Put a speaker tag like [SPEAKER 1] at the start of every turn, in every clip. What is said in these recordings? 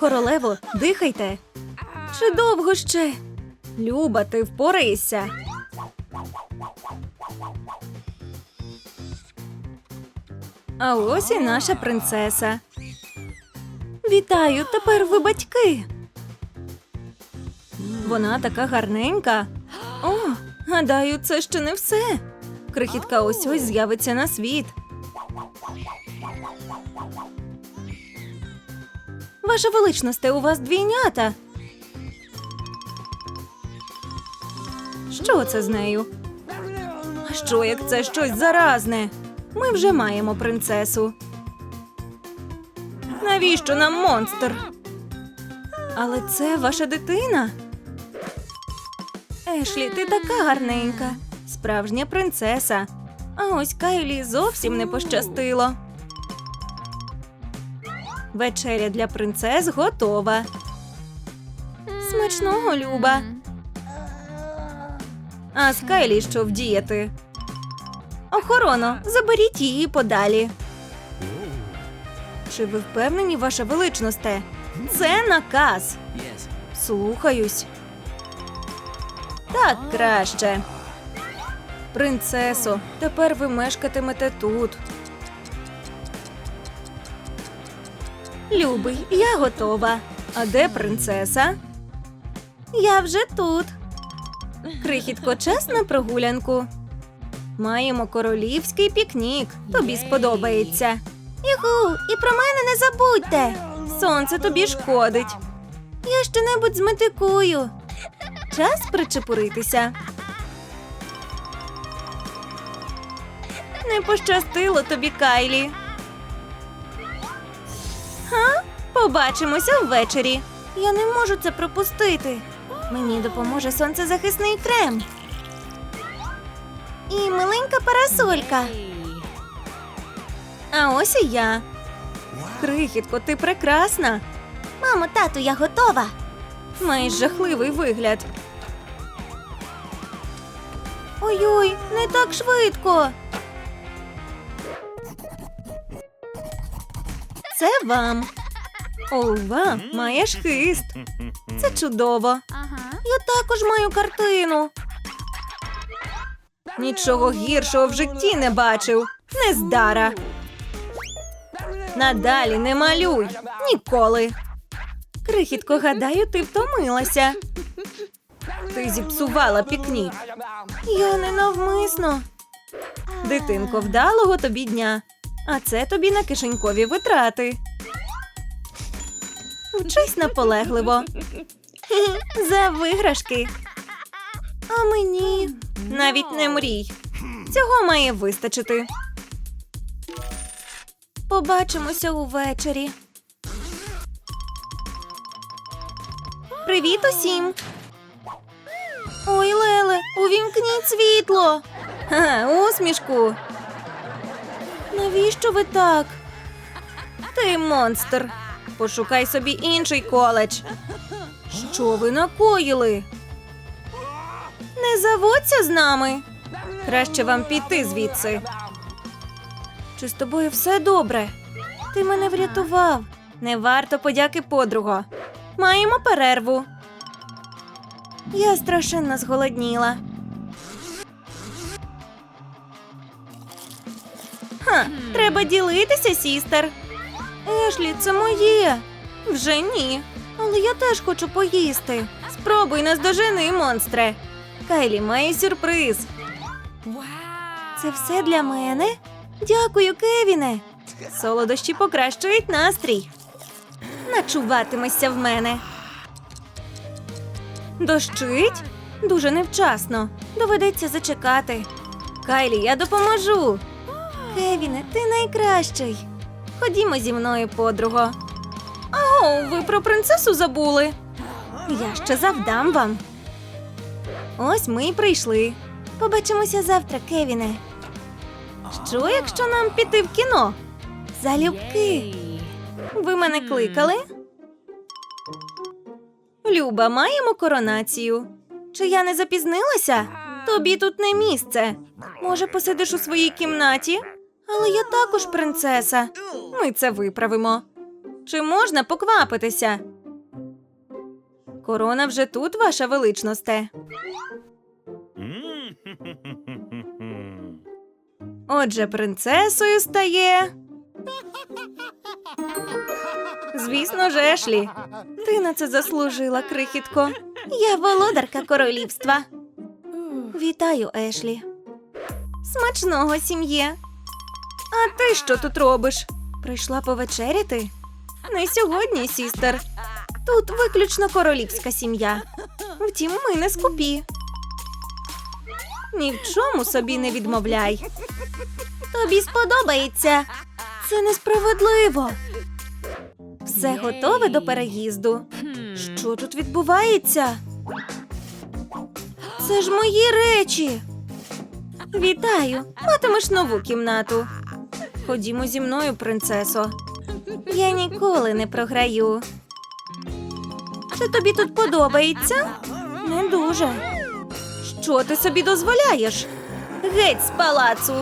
[SPEAKER 1] Королево, дихайте. Чи довго ще? Люба, ти впорайся. А ось і наша принцеса. Вітаю, тепер ви батьки. Вона така гарненька. О, гадаю, це ще не все. Крихітка ось ось з'явиться на світ. Ваша величносте, у вас двійнята. Що це з нею? А що, як це щось заразне? Ми вже маємо принцесу. Навіщо нам монстр? Але це ваша дитина. Ешлі, ти така гарненька, справжня принцеса. А ось Кайлі зовсім не пощастило. Вечеря для принцес готова. Смачного, Люба. А з Кайлі що вдіяти? Охорона, заберіть її подалі. Чи ви впевнені, ваша величносте? Це наказ. Слухаюсь. Так краще. Принцесо, тепер ви мешкатимете тут. Любий, я готова. А де принцеса? Я вже тут. Крихітко, час на прогулянку. Маємо королівський пікнік. Тобі сподобається. Юху, і про мене не забудьте. Сонце тобі шкодить. Я що-небудь зметикую. Час причепуритися. Не пощастило тобі, Кайлі. Побачимося ввечері. Я не можу це пропустити. Мені допоможе сонцезахисний крем. І миленька парасолька. А ось і я. Крихітко, ти прекрасна. Мамо, тату, я готова. Маєш жахливий вигляд. Ой-ой, не так швидко. Це вам. Ова, маєш хист. Це чудово. Я також маю картину. Нічого гіршого в житті не бачив. Нездара. Надалі не малюй. Ніколи. Крихітко, гадаю, ти втомилася. Ти зіпсувала пікнік. Я ненавмисно. Дитинко, вдалого тобі дня. А це тобі на кишенькові витрати. Вчись наполегливо. За виграшки. А мені навіть не мрій. Цього має вистачити. Побачимося увечері. Привіт усім. Ой, Леле, увімкніть світло. Ха, усмішку. Навіщо ви так? Ти монстр. Пошукай собі інший коледж. Що ви накоїли? Не заводься з нами. Краще вам піти звідси. Чи з тобою все добре? Ти мене врятував. Не варто подяки подруго. Маємо перерву. Я страшенно зголодніла. Ха, треба ділитися, сістер. Ешлі, це моє. Вже ні. Але я теж хочу поїсти. Спробуй наздожени, монстре. Кайлі має сюрприз. Це все для мене? Дякую, Кевіне. Солодощі покращують настрій. Начуватимешся в мене. Дощить? Дуже невчасно. Доведеться зачекати. Кайлі, я допоможу. Кевіне, ти найкращий. Ходімо зі мною, подруго. Аго, ви про принцесу забули. Я ще завдам вам. Ось ми й прийшли. Побачимося завтра, Кевіне. Що, якщо нам піти в кіно? Залюбки. Ви мене кликали? Люба, маємо коронацію. Чи я не запізнилася? Тобі тут не місце. Може, посидиш у своїй кімнаті? Але я також принцеса. Ми це виправимо. Чи можна поквапитися? Корона вже тут, ваша величносте. Отже, принцесою стає. Звісно ж, Ешлі. Ти на це заслужила, крихітко. Я володарка королівства. Вітаю, Ешлі. Смачного сім'є. А ти що тут робиш? Прийшла повечеряти? Не сьогодні, сістер. Тут виключно королівська сім'я. Втім, ми не скупі. Ні в чому собі не відмовляй. Тобі сподобається. Це несправедливо. Все готове до переїзду. Що тут відбувається? Це ж мої речі. Вітаю, матимеш нову кімнату. Ходімо зі мною, принцесо. Я ніколи не програю. Чи тобі тут подобається? Не дуже. Що ти собі дозволяєш? Геть з палацу.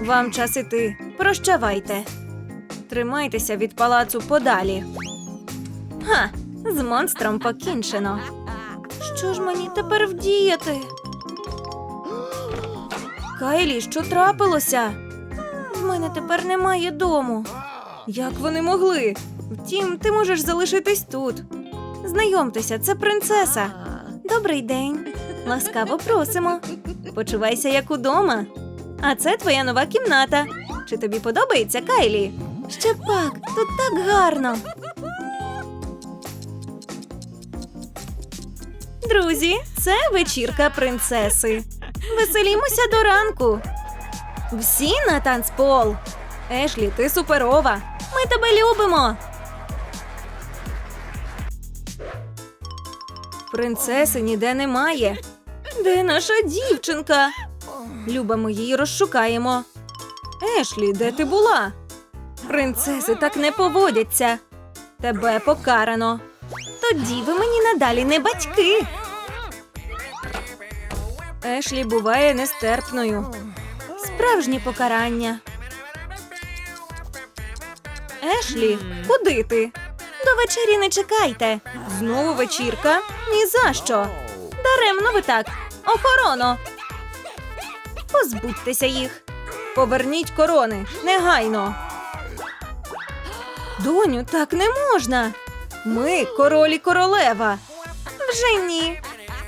[SPEAKER 1] Вам час іти. Прощавайте. Тримайтеся від палацу подалі. Ха, з монстром покінчено. Що ж мені тепер вдіяти? Кайлі, що трапилося? В мене тепер немає дому. Як вони могли? Втім, ти можеш залишитись тут. Знайомтеся, це принцеса. Добрий день. Ласкаво просимо. Почувайся як удома. А це твоя нова кімната. Чи тобі подобається, Кайлі? Ще пак, тут так гарно. Друзі, це вечірка принцеси. Веселімося до ранку. Всі на танцпол. Ешлі, ти суперова. Ми тебе любимо. Принцеси ніде немає. Де наша дівчинка? Люба, ми її розшукаємо. Ешлі, де ти була? Принцеси так не поводяться. Тебе покарано. Тоді ви мені надалі не батьки. Ешлі буває нестерпною. Справжнє покарання. Ешлі, куди ти? До вечері не чекайте. Знову вечірка? Ні за що. Даремно ви так. Охорона. Позбудьтеся їх. Поверніть корони негайно. Доню, так не можна. Ми король королева. Вже ні.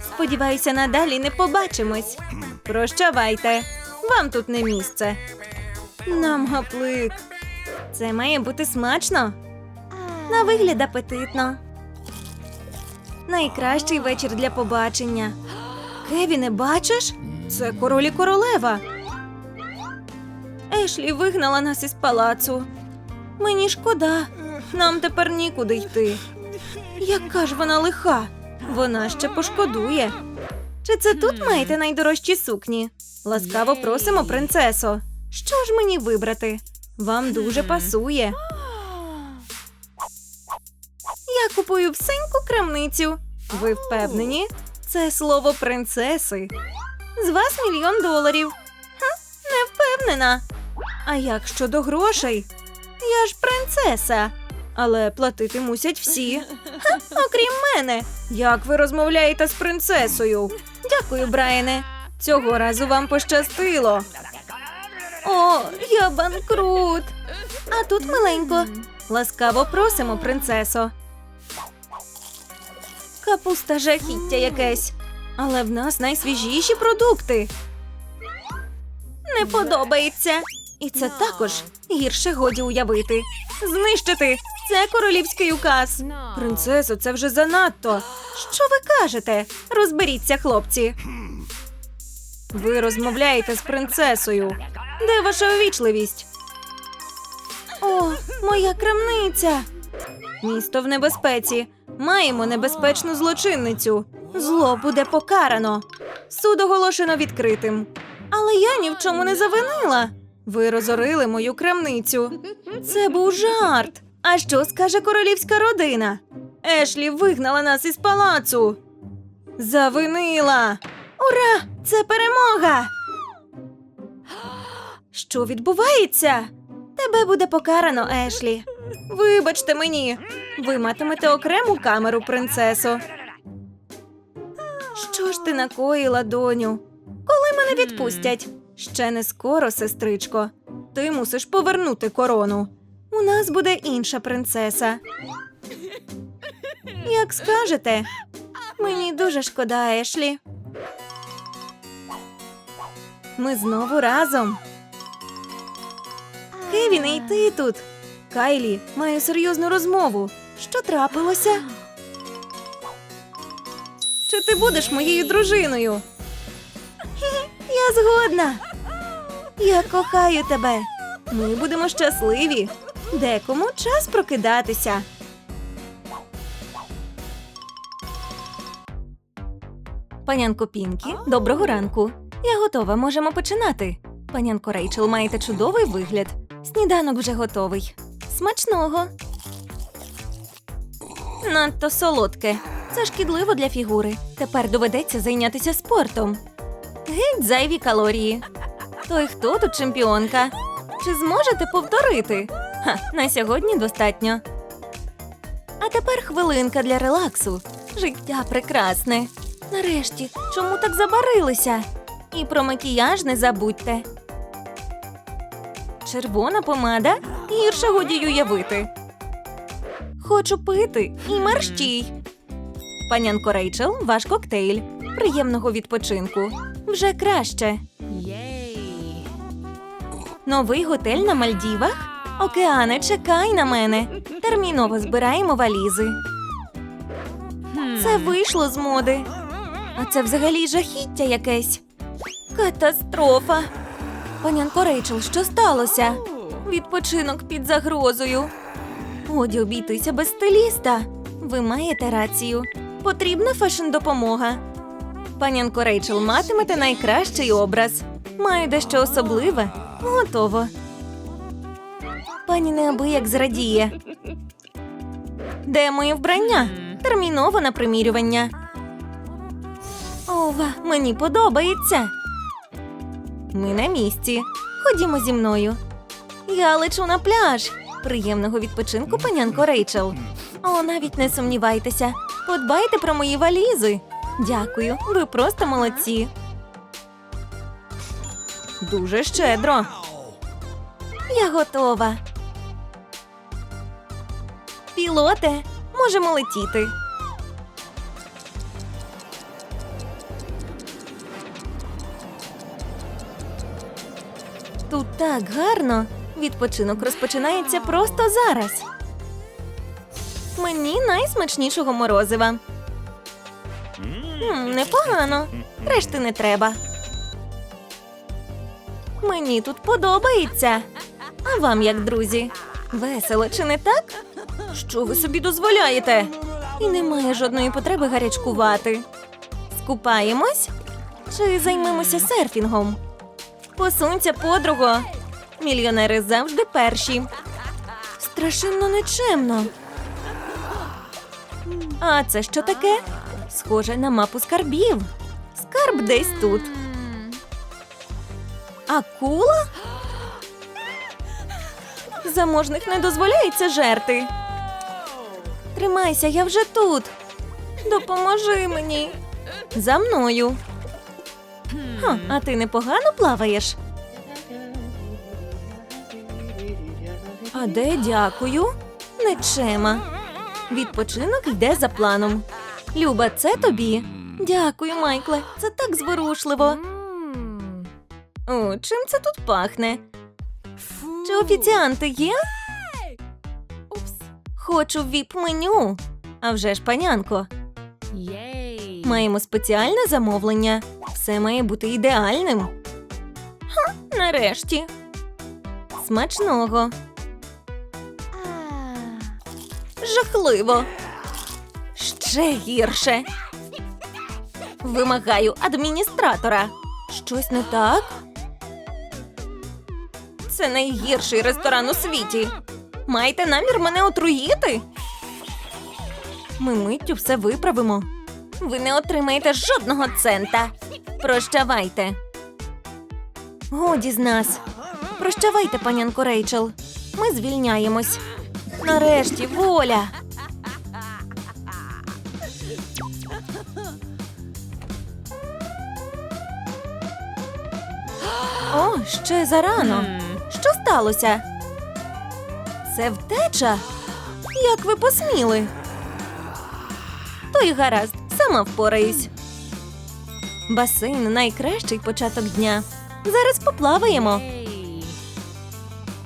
[SPEAKER 1] Сподіваюся, надалі не побачимось. Прощавайте. Вам тут не місце. Нам гаплик. Це має бути смачно. На вигляд апетитно. Найкращий вечір для побачення. Кевіне, бачиш? Це король і королева. Ешлі вигнала нас із палацу. Мені шкода, нам тепер нікуди йти. Яка ж вона лиха? Вона ще пошкодує. Чи це тут маєте найдорожчі сукні? Ласкаво просимо, принцесо. Що ж мені вибрати? Вам дуже пасує. Я купую всеньку крамницю. Ви впевнені? Це слово принцеси. З вас мільйон доларів. Ха, не впевнена. А як щодо грошей? Я ж принцеса. Але платити мусять всі. Ха, окрім мене. Як ви розмовляєте з принцесою? Дякую, Брайане. Цього разу вам пощастило. О, я банкрут. А тут миленько. Ласкаво просимо, принцесо. Капуста жахіття якесь. Але в нас найсвіжіші продукти. Не подобається. І це також гірше годі уявити. Знищити! Це королівський указ. Принцесо, це вже занадто. Що ви кажете? Розберіться, хлопці. Ви розмовляєте з принцесою. Де ваша увічливість? О, моя крамниця. Місто в небезпеці. Маємо небезпечну злочинницю. Зло буде покарано. Суд оголошено відкритим. Але я ні в чому не завинила. Ви розорили мою крамницю. Це був жарт. А що скаже королівська родина? Ешлі вигнала нас із палацу. Завинила. Ура! Це перемога. Що відбувається? Тебе буде покарано, Ешлі. Вибачте мені. Ви матимете окрему камеру, принцесо. Що ж ти накоїла, доню? Коли мене відпустять? Ще не скоро, сестричко. Ти мусиш повернути корону. У нас буде інша принцеса. Як скажете, мені дуже шкода, Ешлі. Ми знову разом. Кевіне, і ти тут. Кайлі, маю серйозну розмову. Що трапилося? Чи ти будеш моєю дружиною? Я згодна. Я кохаю тебе. Ми будемо щасливі. Декому час прокидатися. Панянко Пінкі, доброго ранку. Я готова, можемо починати. Панянко Рейчел, маєте чудовий вигляд. Сніданок вже готовий. Смачного. Надто солодке. Це шкідливо для фігури. Тепер доведеться зайнятися спортом. Геть зайві калорії. То й хто тут чемпіонка? Чи зможете повторити? Ха, на сьогодні достатньо. А тепер хвилинка для релаксу. Життя прекрасне. Нарешті, чому так забарилися? І про макіяж не забудьте. Червона помада гірше годі уявити. Хочу пити і мерщій. Панянко Рейчел, ваш коктейль. Приємного відпочинку. Вже краще. Новий готель на Мальдівах? Океане, чекай на мене. Терміново збираємо валізи. Це вийшло з моди. А це взагалі жахіття якесь. Катастрофа. Панянко Рейчел, що сталося? Відпочинок під загрозою. Годі обійтися без стиліста. Ви маєте рацію. Потрібна фешн-допомога. Панянко Рейчел, матимете найкращий образ. Маю дещо особливе. Готово. Пані неабияк зрадіє. Де моє вбрання? Терміново на примірювання. Ова, мені подобається. Ми на місці. Ходімо зі мною. Я лечу на пляж. Приємного відпочинку, панянко Рейчел. О, навіть не сумнівайтеся. Подбайте про мої валізи. Дякую, ви просто молодці. Дуже щедро. Я готова. Пілоте, можемо летіти. Тут так гарно. Відпочинок розпочинається просто зараз. Мені найсмачнішого морозива. М, непогано. Решти не треба. Мені тут подобається. А вам як, друзі? Весело, чи не так? Що ви собі дозволяєте? І немає жодної потреби гарячкувати. Скупаємось? Чи займемося серфінгом? Посунься, подруго. Мільйонери завжди перші. Страшенно нечемно. А це що таке? Схоже на мапу скарбів. Скарб десь тут. Акула? Заможних не дозволяється жерти. Тримайся, я вже тут. Допоможи мені. За мною. Ха, а ти непогано плаваєш? А де дякую? Нечема. Відпочинок йде за планом. Люба, це тобі. Дякую, Майкле. Це так зворушливо. О, чим це тут пахне? Чи офіціанти є? Хочу віп-меню. А вже ж, панянко. Маємо спеціальне замовлення. Все має бути ідеальним. Ха, нарешті. Смачного. Жахливо. Ще гірше. Вимагаю адміністратора. Щось не так? Це найгірший ресторан у світі. Маєте намір мене отруїти? Ми миттю все виправимо. Ви не отримаєте жодного цента. Прощавайте. Годі з нас. Прощавайте, панянко Рейчел. Ми звільняємось. Нарешті воля. О, ще зарано. Що сталося? Це втеча? Як ви посміли? То й гаразд, сама впораюсь. Басейн найкращий початок дня. Зараз поплаваємо.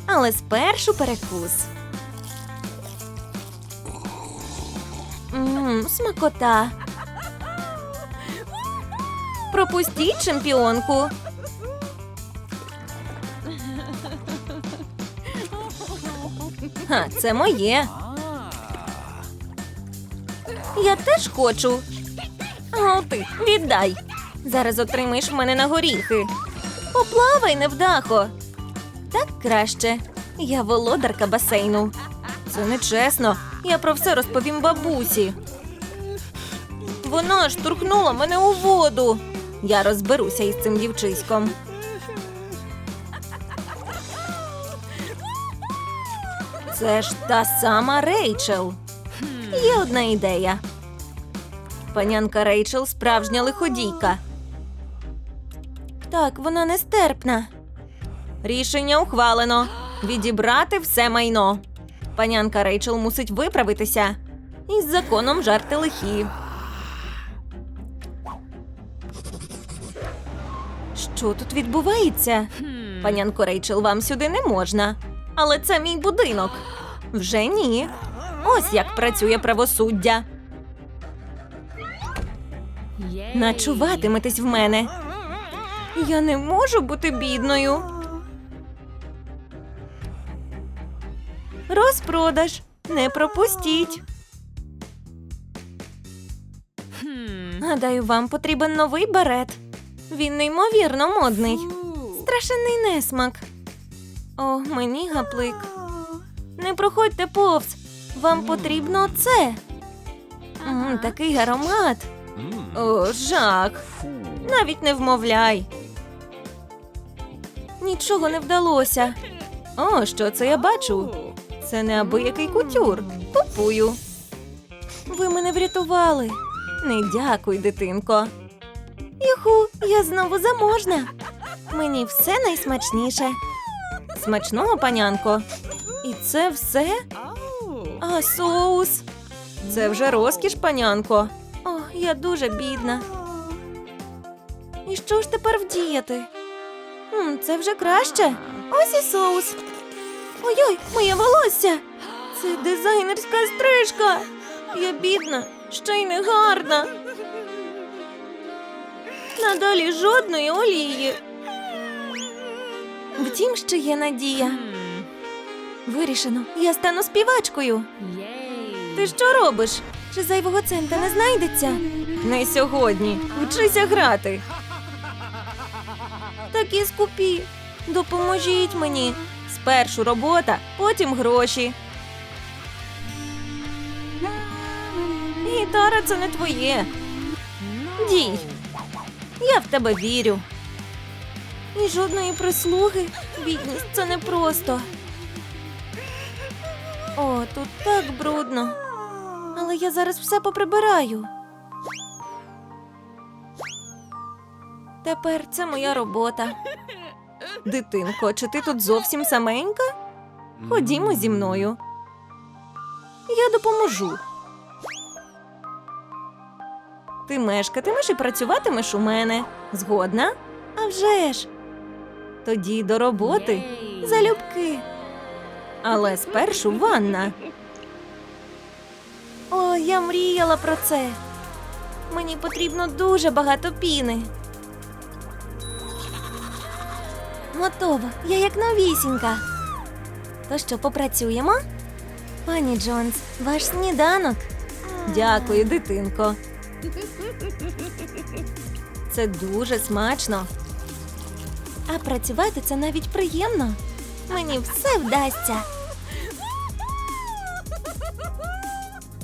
[SPEAKER 1] Але спершу перекус. Мм, смакота. Пропустіть чемпіонку. Ха, це моє. Я теж хочу. О, ти, віддай. Зараз отримаєш мене на горіхи. Поплавай, невдахо. Так краще. Я володарка басейну. Це нечесно. Я про все розповім бабусі. Вона штурхнула мене у воду. Я розберуся із цим дівчиськом. Це ж та сама Рейчел. Є одна ідея. Панянка Рейчел справжня лиходійка. Так, вона нестерпна. Рішення ухвалено. Відібрати все майно. Панянка Рейчел мусить виправитися. Із законом жарти лихі. Що тут відбувається? Панянко Рейчел, вам сюди не можна. Але це мій будинок. Вже ні. Ось як працює правосуддя. Начуватиметесь в мене. Я не можу бути бідною. Розпродаж. Не пропустіть. Гадаю, вам потрібен новий берет. Він неймовірно модний. Страшенний несмак. О, мені гаплик. Не проходьте повз. Вам потрібно це. М, такий аромат. О, жах. Навіть не вмовляй. Нічого не вдалося. О, що це я бачу? Це неабиякий кутюр. Купую. Ви мене врятували. Не дякуй, дитинко. Юху, я знову заможна. Мені все найсмачніше. Смачного, панянко. І це все? А соус? Це вже розкіш, панянко. О, я дуже бідна. І що ж тепер вдіяти? М, це вже краще. Ось і соус. Ой-ой, моє волосся. Це дизайнерська стрижка. Я бідна, ще й не гарна. Надалі жодної олії. Втім, ще є надія. Вирішено, я стану співачкою. Ти що робиш? Чи зайвого цента не знайдеться? Не сьогодні. Вчися грати. Такі скупі. Допоможіть мені. Спершу робота, потім гроші. Гітара це не твоє. Дій. Я в тебе вірю. І жодної прислуги. Бідність це непросто. О, тут так брудно. Але я зараз все поприбираю. Тепер це моя робота. Дитинко, чи ти тут зовсім саменька? Ходімо зі мною. Я допоможу. Ти мешкатимеш і працюватимеш у мене. Згодна? А вже ж. Тоді до роботи. Залюбки. Але спершу ванна. О, я мріяла про це. Мені потрібно дуже багато піни. Готово, я як новісінька. То що, попрацюємо? Пані Джонс, ваш сніданок. Дякую, дитинко. Це дуже смачно. А працювати це навіть приємно. Мені все вдасться.